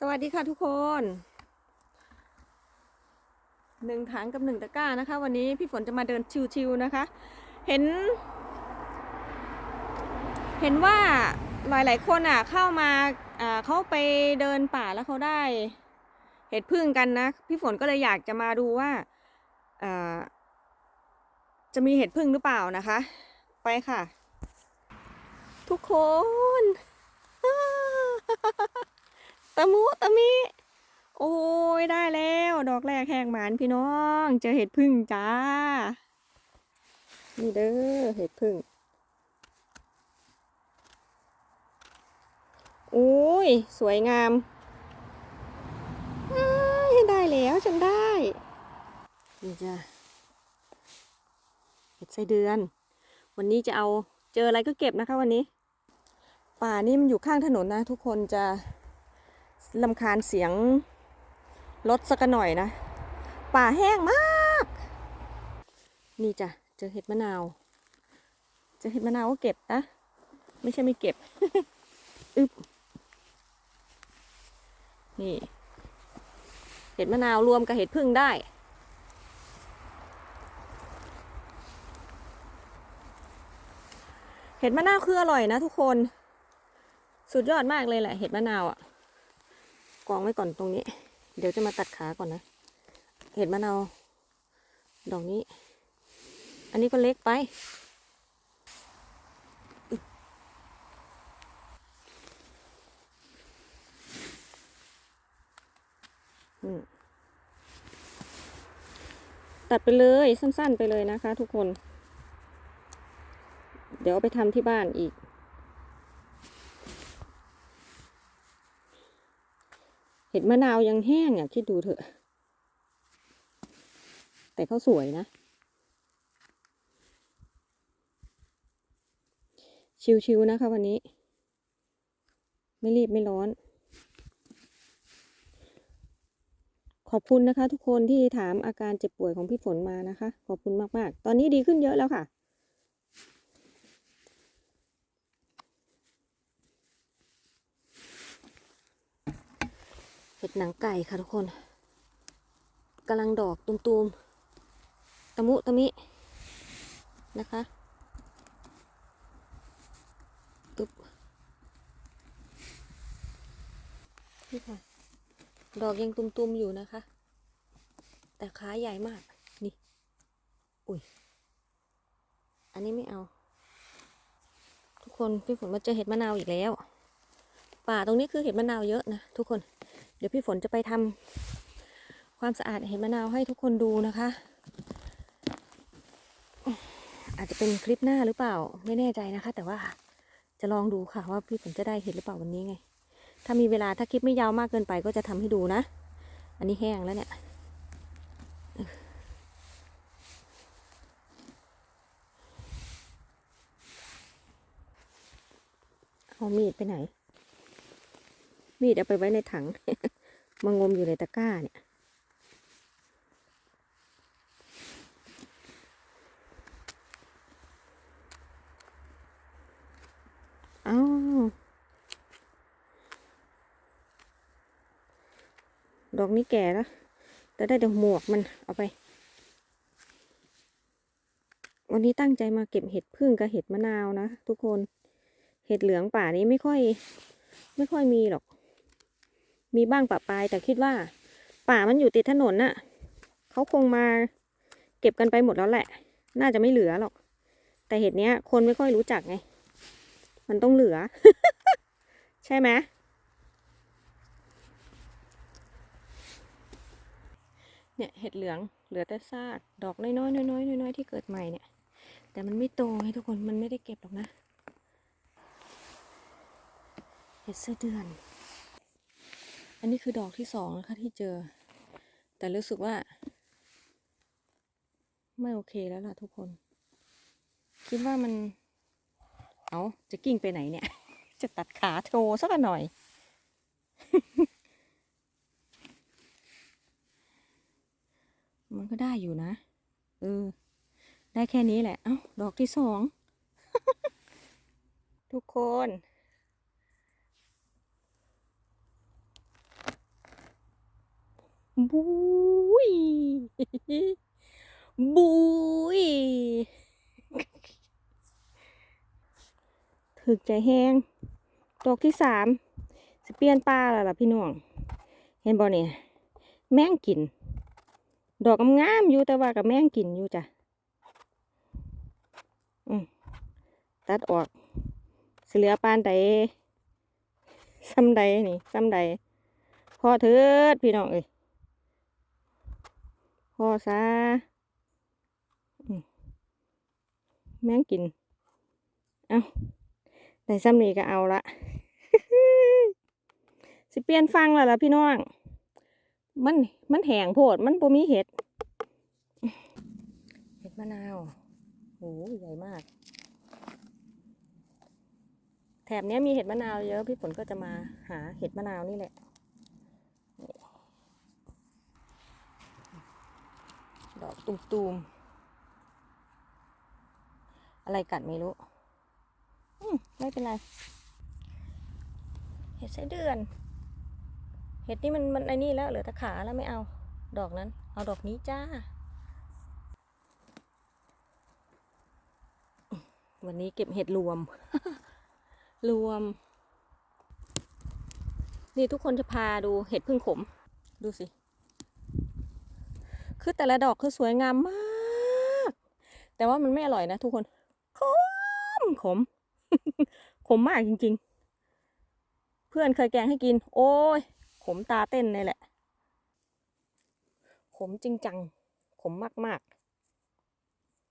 สวัสดีค่ะทุกคนหนึ่งถังกับหนึ่งตะกร้านะคะ วันนี้พี่ฝนจะมาเดินชิวๆนะคะ เห็น เห็นว่าหลายๆคนอะเข้ามาอ่าเขาไปเดินป่าแล้วเขาได้ เห็ดพึ่งกันนะ พี่ฝนก็เลยอยากจะมาดูว่าอ่าจะมีเห็ดพึ่งหรือเปล่านะคะ ไปค่ะ ทุกคน ตะมุตะมิ โอ้ยได้แล้ว ดอกแรกแหกหมานพี่น้อง เจอเห็ดพึ่งจ้า นี่เด้อเห็ดพึ่ง โอ้ย สวยงามได้แล้วฉันได้ นี่จ้ะเห็ดไส้เดือน วันนี้จะเอาเจออะไรก็เก็บนะคะวันนี้ ป่านี่มันอยู่ข้างถนนนะทุกคนจะ ลำคาญเสียงรถสักหน่อยนะ ป่าแห้งมาก นี่จ้ะ เจอเห็ดมะนาว เจอเห็ดมะนาวก็เก็บนะ ไม่ใช่ไม่เก็บ อึบนี่ เห็ดมะนาวรวมกับเห็ดพึ่งได้เห็ดมะนาวคืออร่อยนะทุกคน สุดยอดมากเลยแหละเห็ดมะนาวอะ่ะ กองไว้ก่อนตรงนี้ เดี๋ยวจะมาตัดขาก่อนนะ เห็ดมะนาวดอกนี้ อันนี้ก็เล็กไป ตัดไปเลยสั้นๆไปเลยนะคะทุกคน เดี๋ยวเอาไปทำที่บ้านอีก เห็ดมะนาวยังแห้งอะคิดดูเถอะ แต่เขาสวยนะ ชิวๆนะคะวันนี้ ไม่รีบไม่ร้อน ขอบคุณนะคะทุกคนที่ถามอาการเจ็บป่วยของพี่ฝนมานะคะ ขอบคุณมากๆ ตอนนี้ดีขึ้นเยอะแล้วค่ะ ห็ดหนังไก่ค่ะทุกคนกำลังดอกตุมๆตะมุตะมิ นะคะตุ๊บนี่ค่ะ ดอกยังตุมๆอยู่นะคะ แต่ขาใหญ่มาก นี่ อุ้ย อันนี้ไม่เอา ทุกคนพี่ฝนมาเจอเห็ดมะนาวอีกแล้ว ป่าตรงนี้คือเห็ดมะนาวเยอะนะทุกคน ดี๋ยวพี่ฝนจะไปทำความสะอาดเห็ดมะนาวให้ทุกคนดูนะคะ อาจจะเป็นคลิปหน้าหรือเปล่าไม่แน่ใจนะคะ แต่ว่าจะลองดูค่ะว่าพี่ฝนจะได้เห็ดหรือเปล่าวันนี้ไง ถ้ามีเวลาถ้าคลิปไม่ยาวมากเกินไปก็จะทำให้ดูนะ อันนี้แห้งแล้วเนี่ยเอามีดไปไหน มีดเอาไปไว้ในถัง มางมอยู่ในตะกร้าเนี่ยอ้าดอกนี้แก่แล้วแต่ได้ดอกหมวกมันเอาไป วันนี้ตั้งใจมาเก็บเห็ดพึ่งกับเห็ดมะนาวนะทุกคน เห็ดเหลืองป่านี้ไม่ค่อย ไม่ค่อยมีหรอก มีบ้างปะปลาย แต่คิดว่า ป่ามันอยู่ติดถนนน่ะเขาคงมาเก็บกันไปหมดแล้วแหละ น่าจะไม่เหลือหรอก แต่เห็ดเนี้ย คนไม่ค่อยรู้จักไง มันต้องเหลือ ใช่ไหมเนี่ยเห็ดเหลืองเหลือแต่ซากดอกน้อยๆน้อยๆน้อยๆที่เกิดใหม่เนี่ย แต่มันไม่โตไงทุกคนมันไม่ได้เก็บหรอกนะ เห็ดเสื้อเดือน อันนี้คือดอกที่สองนะคะที่เจอ แต่รู้สึกว่า ไม่โอเคแล้วล่ะทุกคน คิดว่ามัน เอาจะกิ้งไปไหนเนี่ย จะตัดขาโชว์สักหน่อย มันก็ได้อยู่นะ เออ ได้แค่นี้แหละ เอ้า ดอกที่สอง ทุกคน บุยบุยถึกใจแห้งดอกที่สามสเปียนปลาล้วล่ะพี่น้อง เห็นบ่เนี่ยแมงกิน ดอกงามอยู่แต่ว่ากับแมงกินอยู่จ้ะอืมตัดออกสิเหลือปานใดซ้ำใดนี่ซ้ำใดพอเถิดพี่น้องเอ้ย พอซะอืมแมงกิน เอาได้ซ้ำนี้ก็เอาละ สิเปลี่ยนฟังแล้วล่ะพี่น้อง มัน มันแหงโพด มันบ่มีเห็ด เห็ดมะนาวโหใหญ่มาก แถบนี้มีเห็ดมะนาวเยอะ พี่ฝนก็จะมาหาเห็ดมะนาวนี่แหละ ดอกตูมๆ อะไรกัดไม่รู้ อืมไม่เป็นไร เห็ดไส้เดือน เห็ดนี่มันมันไอ้นี่แล้วเหลือแต่ขาแล้วไม่เอา ดอกนั้น เอาดอกนี้จ้า วันนี้เก็บเห็ดรวม รวม นี่ทุกคนจะพาดูเห็ดพึ่งขม ดูสิ คือแต่ละดอกคือสวยงามมาก แต่ว่ามันไม่อร่อยนะทุกคน ขม ขม ขมมากจริง ๆ เพื่อนเคยแกงให้กิน โอ้ย ขมตาเต้นเลยแหละ ขมจริงจัง ขมมาก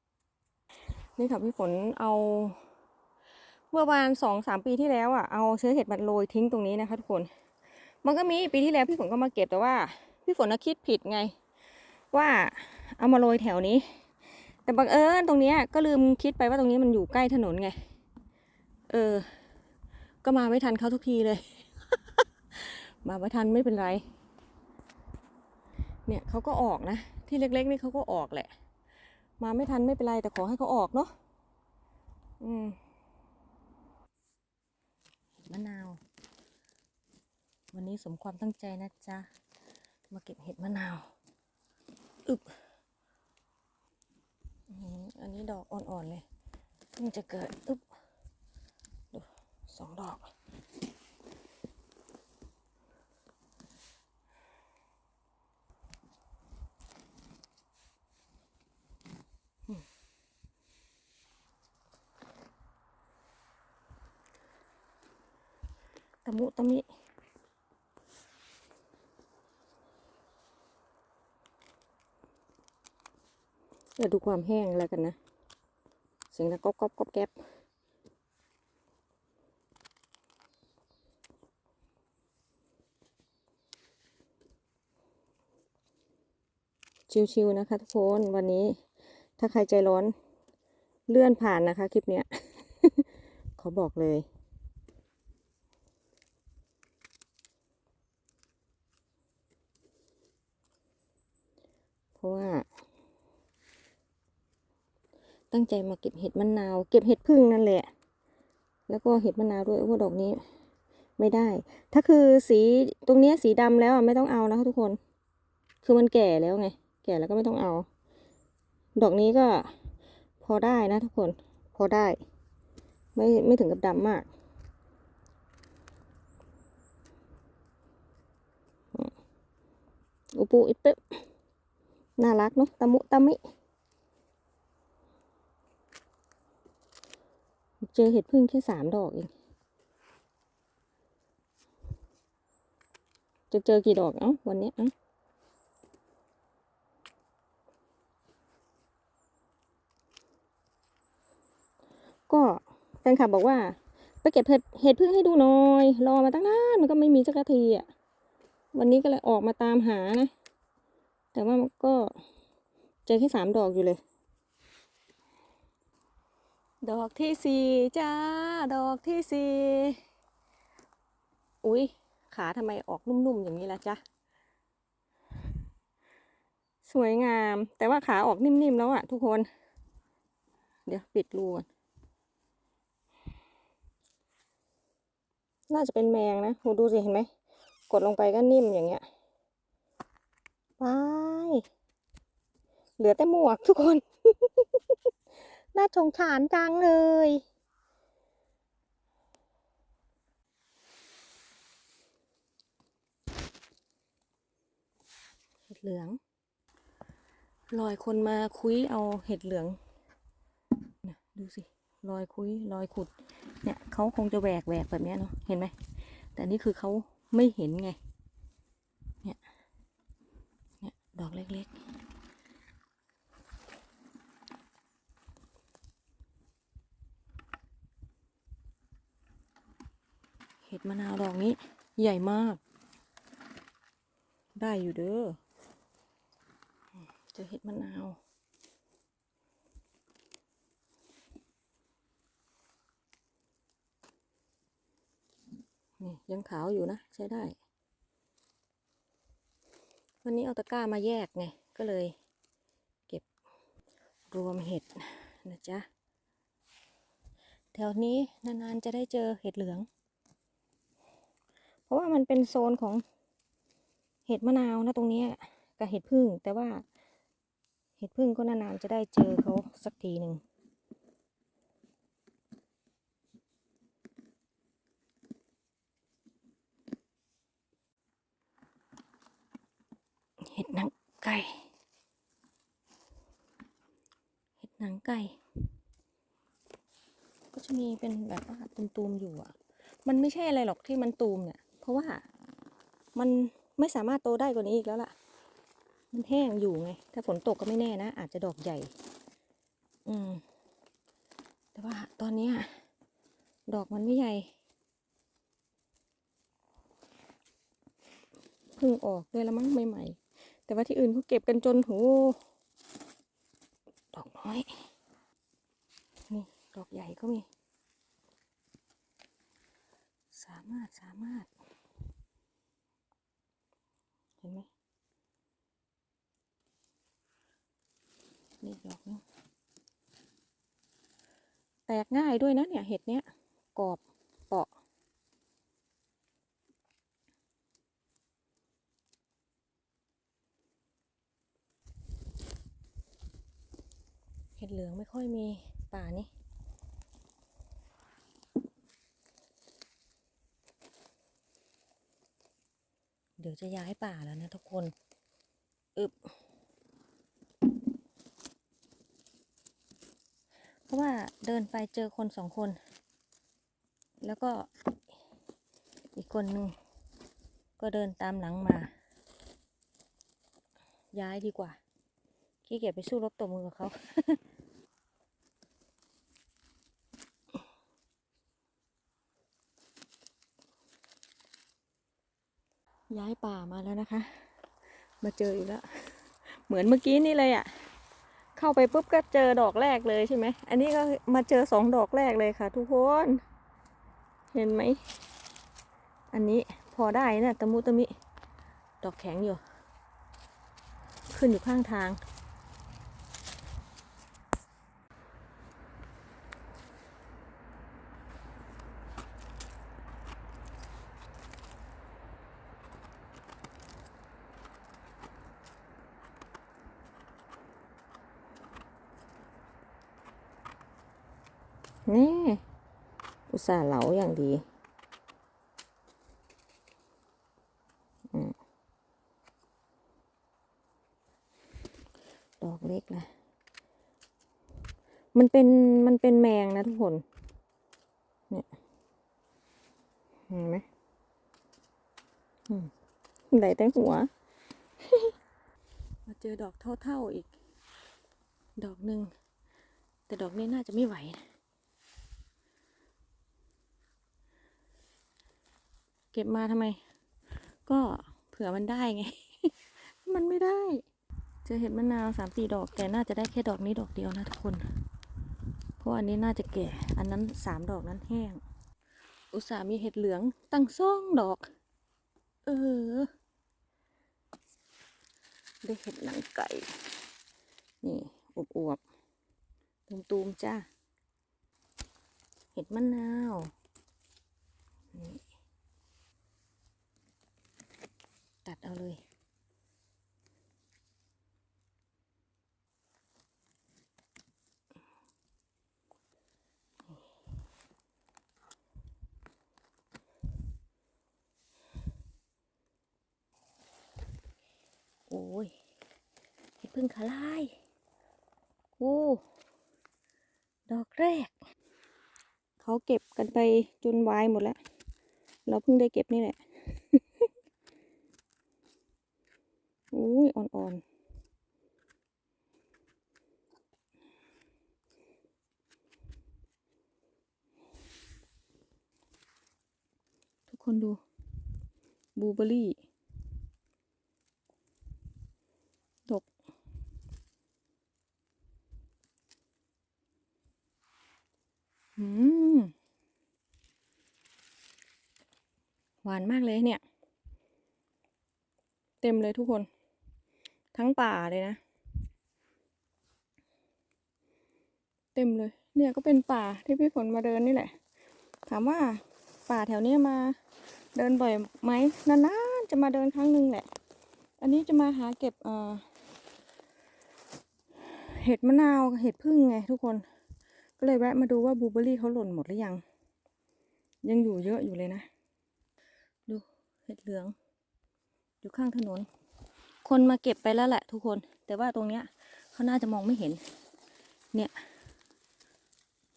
ๆ นี่ค่ะพี่ฝนเอาเมื่อวานสองสามปีที่แล้วอะเอาเชื้อเห็ดมาโรยทิ้งตรงนี้นะคะทุกคน มันก็มีปีที่แล้วพี่ฝนก็มาเก็บแต่ว่า พี่ฝนน่ะคิดผิดไง ว่าเอามาโรยแถวนี้ แต่บังเอิญตรงเนี้ยก็ลืมคิดไปว่าตรงนี้มันอยู่ใกล้ถนนไง เออ ก็มาไม่ทันเขาทุกทีเลย มาไม่ทันไม่เป็นไร เนี่ยเขาก็ออกนะ ที่เล็กๆนี่เขาก็ออกแหละ มาไม่ทันไม่เป็นไรแต่ขอให้เขาออกเนาะอืมมะนาว วันนี้สมความตั้งใจนะจ๊ะ มาเก็บเห็ดมะนาว อึบอื้อหืออันนี้ดอกอ่อนๆเลยเพิ่งจะเกิดอึบดูสองดอกตะมุตะมิ เดี๋ยวดูความแห้งแล้วกันนะ เสียงดังก๊อบก๊อบก๊อบแก๊บชิวๆนะคะทุกคนวันนี้ถ้าใครใจร้อนเลื่อนผ่านนะคะ คลิปเนี้ย ขอบอกเลย เพราะว่า ตั้งใจมาเก็บเห็ดมะนาว เก็บเห็ดพึ่งนั่นแหละ แล้วก็เห็ดมะนาวด้วยว่าดอกนี้ ไม่ได้ ถ้าคือสีตรงเนี้ยสีดำแล้วอะไม่ต้องเอานะคะทุกคน คือมันแก่แล้วไง แก่แล้วก็ไม่ต้องเอา ดอกนี้ก็พอได้นะทุกคน พอได้ ไม่ไม่ถึงกับดำมากอุปูอิปเป๊บน่ารักเนาะตะมุตะมิ เจอเห็ดพึ่งแค่สามดอกเอง จะเจอกี่ดอกเอ้าวันนี้เอ้าก็แฟนคลับบอกว่า ไปเก็บเห็ดเห็ดพึ่งให้ดูหน่อย รอมาตั้งนานมันก็ไม่มีสักทีอะ วันนี้ก็เลยออกมาตามหานะ แต่ว่ามันก็เจอแค่สามดอกอยู่เลย ดอกที่สี่จ้า ดอกที่สี่อุ๊ยขาทำไมออกนุ่มๆอย่างนี้ล่ะจ๊ะ สวยงาม แต่ว่าขาออกนิ่มๆแล้วอะทุกคน เดี๋ยวปิดรูก่อนน่าจะเป็นแมงนะโหดูสิเห็นไหม กดลงไปก็นิ่มอย่างเงี้ยไปเหลือแต่หมวกทุกคน น่าชงฉานจังเลย เห็ดเหลืองรอยคนมาคุยเอาเห็ดเหลืองนะดูสิรอยคุยรอยขุด เนี่ยเขาคงจะแหวกแหวกแบบนี้เนาะเห็นไหม แต่นี่คือเขาไม่เห็นไง เนี่ย เนี่ย ดอกเล็กๆ เห็ด มะนาวดอกนี้ ใหญ่มาก ได้อยู่เด้อเจอเห็ดมะนาวนี่ยังขาวอยู่นะ ใช้ได้ วันนี้เอาตะกร้ามาแยกไง ก็เลย เก็บรวมเห็ดนะจ๊ะ แถวนี้นานๆจะได้เจอเห็ดเหลือง เพราะว่ามันเป็นโซนของเห็ดมะนาวนะตรงนี้กับเห็ดพึ่งแต่ว่า เห็ดพึ่งก็นานๆจะได้เจอเขาสักทีหนึ่งเห็ดหนังไก่ เห็ดหนังไก่ ก็จะมีเป็นแบบว่าตูมๆอยู่อะ มันไม่ใช่อะไรหรอกที่มันตูมเนี่ย เพราะว่ามันไม่สามารถโตได้กว่านี้อีกแล้วล่ะ มันแห้งอยู่ไง ถ้าฝนตกก็ไม่แน่นะ อาจจะดอกใหญ่ อืม แต่ว่าตอนนี้ดอกมันไม่ใหญ่ เพิ่งออกเลยละมั้งใหม่ๆ แต่ว่าที่อื่นเขาเก็บกันจนโหดอกน้อย นี่ ดอกใหญ่ก็มี สามารถสามารถ เห็นไหม นี่ดอกนึงแตกง่ายด้วยนะเนี่ยเห็ดเนี้ยกรอบเปาะ เห็ดเหลืองไม่ค่อยมีป่านี้เดี๋ยวจะย้ายป่าแล้วนะทุกคน อึบ เพราะว่าเดินไปเจอคนสองคน แล้วก็อีกคนนึงก็เดินตามหลังมา ย้ายดีกว่าขี้เกียจไปสู้รบตัวมือกับเขาย้ายป่ามาแล้วนะคะ มาเจออีกแล้ว เหมือนเมื่อกี้นี่เลยอะ่ะ เข้าไปปุ๊บก็เจอดอกแรกเลยใช่ไหม อันนี้ก็มาเจอสองดอกแรกเลยค่ะทุกคน เห็นไหม อันนี้พอได้นะตะมุตะมิ ดอกแข็งอยู่ ขึ้นอยู่ข้างทาง สาเหลาอย่างดีดอกเล็กนะ มันเป็นมันเป็นแมงนะทุกคน เนี่ยเห็นไหมอืมได้แต่หัว มาเจอดอกเท่าๆอีก ดอกหนึ่ง แต่ดอกนี้น่าจะไม่ไหวนะ เก็บมาทำไม ก็เผื่อมันได้ไง มันไม่ได้ เจอเห็ดมะนาวสามสี่ดอก แต่น่าจะได้แค่ดอกนี้ดอกเดียวนะทุกคน เพราะอันนี้น่าจะแก่ อันนั้นสามดอกนั้นแห้ง อุตส่าห์มีเห็ดเหลืองตั้งซ่องดอก เออ ได้เห็ดหนังไก่ นี่อวบๆตูมๆจ้า เห็ดมะนาว นี่ ตัดเอาเลย โอ้ยไอพึ่งขลายโอ้ดอกแรก เขาเก็บกันไปจนวายหมดแล้ว เราเพิ่งได้เก็บนี่แหละ อุ้ยอ่อนๆทุกคนดูบูเบอร์รี่ ดก อืม หวานมากเลยเนี่ย เต็มเลยทุกคน ทั้งป่าเลยนะ เต็มเลย เนี่ยก็เป็นป่าที่พี่ฝนมาเดินนี่แหละ ถามว่าป่าแถวนี้มาเดินบ่อยไหมนานๆจะมาเดินครั้งหนึ่งแหละ อันนี้จะมาหาเก็บเอ่อเห็ดมะนาวเห็ดพึ่งไงทุกคน ก็เลยแวะมาดูว่าบลูเบอรี่เขาหล่นหมดหรือยัง ยังอยู่เยอะอยู่เลยนะ ดูเห็ดเหลือง อยู่ข้างถนน คนมาเก็บไปแล้วแหละทุกคน แต่ว่าตรงเนี้ยเขาน่าจะมองไม่เห็น เนี่ย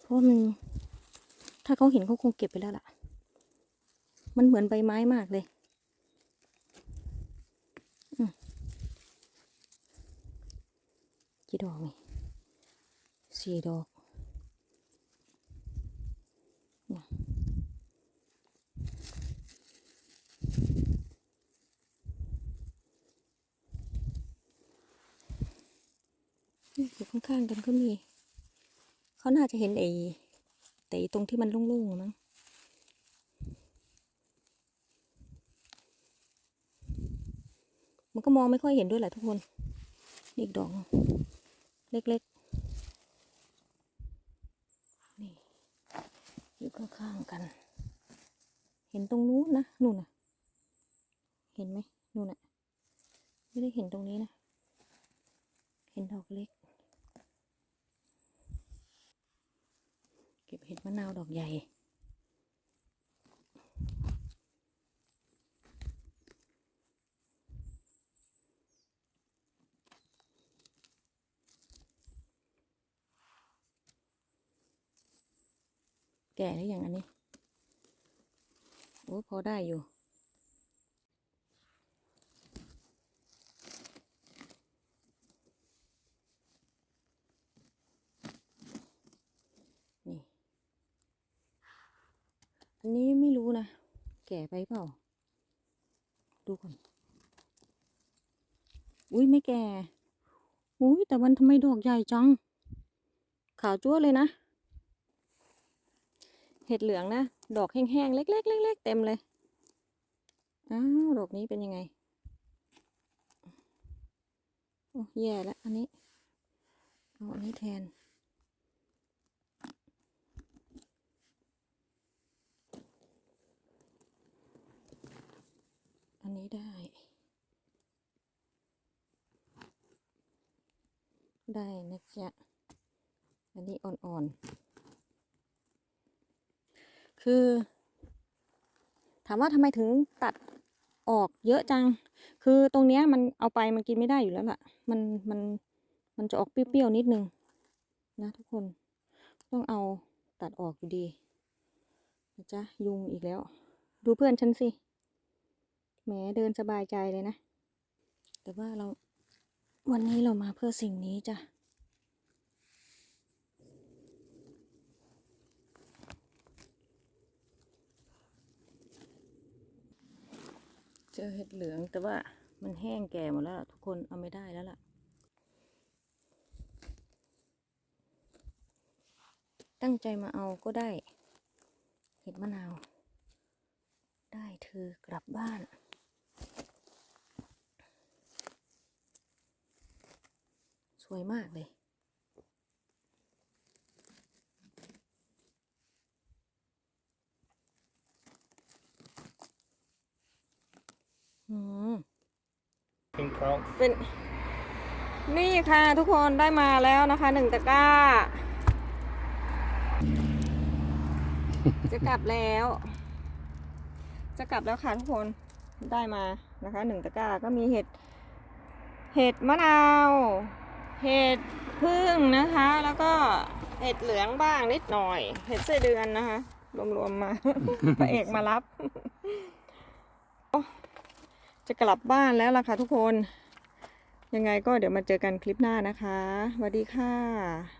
เพราะมัน ถ้าเขาเห็นเขาคงเก็บไปแล้วล่ะ มันเหมือนใบไม้มากเลยอืมกี่ดอกนี่สี่ดอกเนี่ยนี่อยู่ ข้างกันก็มี เขาน่าจะเห็นไอ้แต่ไอตรงที่มันโล่งๆมั้งมันก็มองไม่ค่อยเห็นด้วยแหละทุกคน นี่อีกดอกเล็กๆ นี่อยู่ข้างๆกัน เห็นตรงนู้นนะนู่นน่ะเห็นไหมนู่นน่ะไม่ได้เห็นตรงนี้นะ เห็นดอกเล็ก เห็ดมะนาวดอกใหญ่ แก่หรือยังอันนี้ โอ้พอได้อยู่ นี่ อั นนี้ไม่รู้นะ แก่ไปเปล่า ดูก่อน อุ้ยไม่แก่ อุ้ยแต่มันทำไมดอกใหญ่จัง ขาวจั๊วเลยนะ เห็ดเหลืองนะ ดอกแห้งๆ เล็กๆเล็กๆเต็มเลย อ้าว ดอกนี้เป็นยังไง โอ้แย่แล้วอันนี้ เอาอันนี้แทน อันนี้ ได้ ได้นะจ๊ะ อันนี้อ่อนๆ คือ ถามว่าทำไมถึงตัดออกเยอะจัง คือตรงเนี้ยมันเอาไปมันกินไม่ได้อยู่แล้วล่ะ มันมันมันจะออกเปรี้ยวๆนิดนึงนะทุกคน ต้องเอาตัดออกอยู่ดีนะจ๊ะยุงอีกแล้ว ดูเพื่อนฉันสิ แหมเดินสบายใจเลยนะ แต่ว่าเราวันนี้เรามาเพื่อสิ่งนี้จ้ะ เจอเห็ดเหลืองแต่ว่ามันแห้งแก่หมดแล้ว ทุกคนเอาไม่ได้แล้วล่ะ ตั้งใจมาเอาก็ได้ เห็ดมะนาว ได้เธอกลับบ้าน วยมากเลย อืม Pink Carl. เป็นนี่ค่ะทุกคนได้มาแล้วนะคะหนึ่งตะกร้า จะกลับแล้ว จะกลับแล้วค่ะทุกคนได้มานะคะหนึ่งตะกร้าก็มีเห็ด เห็ดมะนาว เห็ดพึ่งนะคะ แล้วก็เห็ดเหลืองบ้างนิดหน่อย เห็ดไส้เดือนนะคะ รวมๆมา พระเอกมารับ จะกลับบ้านแล้วล่ะค่ะทุกคน ยังไงก็เดี๋ยวมาเจอกันคลิปหน้านะคะสวัสดีค่ะ